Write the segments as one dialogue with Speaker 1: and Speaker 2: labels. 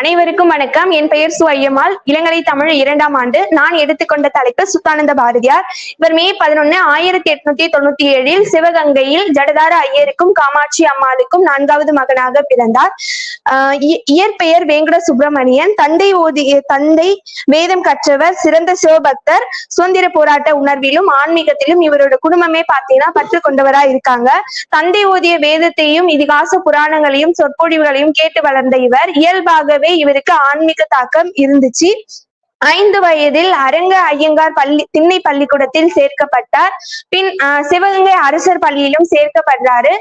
Speaker 1: அனைவருக்கும் வணக்கம். என் பெயர் சு ஐயம்மாள் இளங்கலை தமிழ் இரண்டாம் ஆண்டு நான் எடுத்துக்கொண்ட தலைப்பு சுத்தானந்த பாரதியார். இவர் மே பதினொன்னு ஆயிரத்தி எட்நூத்தி தொண்ணூத்தி ஏழில் சிவகங்கையில் ஜடதார ஐயருக்கும் காமாட்சி அம்மாளுக்கும் நான்காவது மகனாக பிறந்தார். இயற்பெயர் வேங்கட சுப்பிரமணியன். தந்தை ஓதிய தந்தை வேதம் கற்றவர் சிறந்த சிவபக்தர். சுதந்திர போராட்ட உணர்விலும் ஆன்மீகத்திலும் இவரோட குடும்பமே பார்த்தீங்கன்னா பற்று கொண்டவரா இருக்காங்க. தந்தை ஓதிய வேதத்தையும் இதிகாச புராணங்களையும் சொற்பொழிவுகளையும் கேட்டு வளர்ந்த இவர் இயல்பாகவே இவருக்கு ஆன்மீக தாக்கம் இருந்துச்சு. ஐந்து வயதில் அரங்க ஐயங்கார் பள்ளி திண்ணை பள்ளிக்கூடத்தில் சேர்க்கப்பட்டார். பின் சிவகங்கை அரசர் பள்ளியிலும் சேர்க்கப்படுறாரு.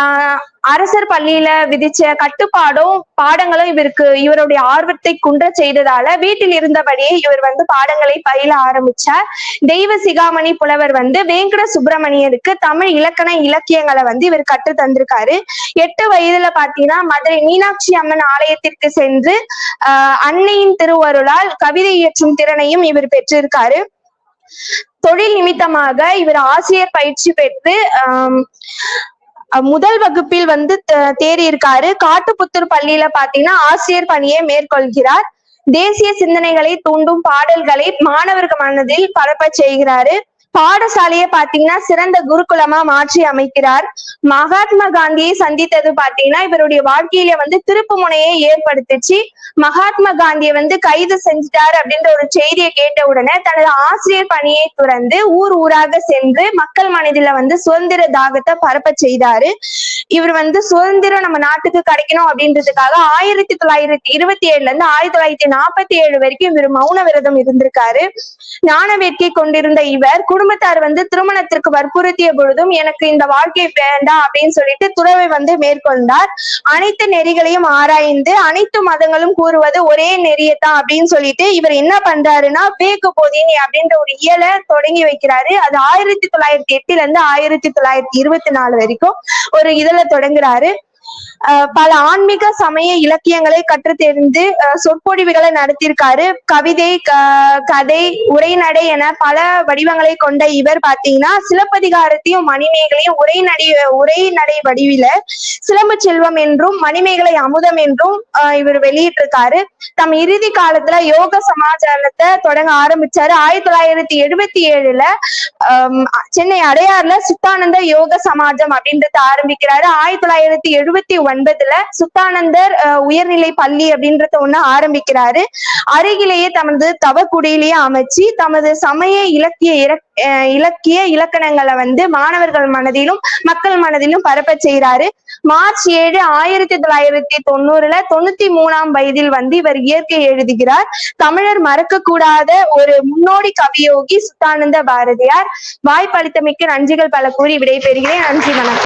Speaker 1: ஆஹ், அரசர் பள்ளியில விதிச்ச கட்டுப்பாடும் பாடங்களும் இவருக்கு இவருடைய ஆர்வத்தை குன்ற செய்ததால வீட்டில் இருந்தபடியே இவர் வந்து பாடங்களை பயில ஆரம்பிச்சார். தெய்வ சிகாமணி புலவர் வந்து வேங்கட சுப்பிரமணியருக்கு தமிழ் இலக்கண இலக்கியங்களை வந்து இவர் கற்று தந்திருக்காரு. எட்டு வயதுல பாத்தீங்கன்னா மதுரை மீனாட்சி அம்மன் ஆலயத்திற்கு சென்று அன்னையின் திருவருளால் கவிதை இயற்றும் திறனையும் இவர் பெற்றிருக்காரு. தொழில் நிமித்தமாக இவர் ஆசிரியர் பயிற்சி பெற்று முதல் வகுப்பில் வந்து தேறியிருக்காரு. தேறி இருக்காரு காட்டுப்புத்தூர் பள்ளியில பாத்தீங்கன்னா ஆசிரியர் பணியை மேற்கொள்கிறார். தேசிய சிந்தனைகளை தூண்டும் பாடல்களை மாணவர்கள் மனதில் பரப்ப செய்கிறாரு. பாடசாலையை பாத்தீங்கன்னா சிறந்த குருகுலமா மாற்றி அமைக்கிறார். மகாத்மா காந்தியை சந்தித்தது பாத்தீங்கன்னா இவருடைய வாழ்க்கையில வந்து திருப்பு முனையை ஏற்படுத்துச்சு. மகாத்மா காந்தியை வந்து கைது செஞ்சிட்டார் அப்படின்ற ஒரு செய்தியை கேட்ட உடனே தனது ஆசிரியர் பணியை துறந்து ஊர் ஊராக சென்று மக்கள் மனதில வந்து சுதந்திர தாகத்தை பரப்ப செய்தாரு. இவர் வந்து சுதந்திரம் நம்ம நாட்டுக்கு கிடைக்கணும் அப்படின்றதுக்காக ஆயிரத்தி தொள்ளாயிரத்தி இருபத்தி ஏழுல இருந்து ஆயிரத்தி தொள்ளாயிரத்தி நாற்பத்தி ஏழு வரைக்கும் இவர் மௌன விரதம் இருந்திருக்காரு. ஞான வேட்கை கொண்டிருந்த இவர் குடும்பத்தார் வந்து திருமணத்திற்கு வற்புறுத்திய பொழுதும் எனக்கு இந்த வாழ்க்கை வேண்டாம் அப்படின்னு சொல்லிட்டு துறவை வந்து மேற்கொண்டார். அனைத்து நெறிகளையும் ஆராய்ந்து அனைத்து மதங்களும் கூறுவது ஒரே நெறியத்தான் அப்படின்னு சொல்லிட்டு இவர் என்ன பண்றாருன்னா பேக்கு போதினி அப்படின்ற ஒரு இயலை தொடங்கி வைக்கிறாரு. அது ஆயிரத்தி தொள்ளாயிரத்தி எட்டுல இருந்து ஆயிரத்தி தொள்ளாயிரத்தி இருபத்தி நாலு வரைக்கும் ஒரு இதுல தொடங்குறாரு. பல ஆன்மீக சமய இலக்கியங்களை கற்று தெரிந்து சொற்பொழிவுகளை நடத்தியிருக்காரு. கவிதை கதை உரைநடை என பல வடிவங்களை கொண்ட இவர் பாத்தீங்கன்னா சிலப்பதிகாரத்தையும் மணிமேகலையும் உரைநடை உரைநடை வடிவில சிலம்பு செல்வம் என்றும் மணிமேகலை அமுதம் என்றும் இவர் வெளியிட்டிருக்காரு. தம் இறுதி காலத்துல யோக சமாச்சாரத்தை தொடங்க ஆரம்பிச்சாரு. ஆயிரத்தி தொள்ளாயிரத்தி எழுபத்தி ஏழுல சென்னை அடையாறுல சித்தானந்த யோக சமாஜம் அப்படின்றத ஆரம்பிக்கிறாரு. ஆயிரத்தி தொள்ளாயிரத்தி எழுபத்தி ஒன்பதுல சுத்தானந்தர் உயர்நிலை பள்ளி அப்படின்றத ஒண்ணு ஆரம்பிக்கிறாரு. அருகிலேயே தமது தவக்குடியிலேயே அமைச்சு தமது சமய இலக்கிய இலக்கிய இலக்கணங்களை வந்து மாணவர்கள் மனதிலும் மக்கள் மனதிலும் பரப்ப செய்கிறாரு. மார்ச் ஏழு ஆயிரத்தி தொள்ளாயிரத்தி தொண்ணூறுல தொண்ணூத்தி மூணாம் வயதில் வந்து இவர் இயற்கை எழுதுகிறார். தமிழர் மறக்க கூடாத ஒரு முன்னோடி கவியோகி சுத்தானந்த பாரதியார். வாய்ப்பளித்தமைக்கு நன்றிகள் பல கூறி விடைபெறுகிறேன். நன்றி வணக்கம்.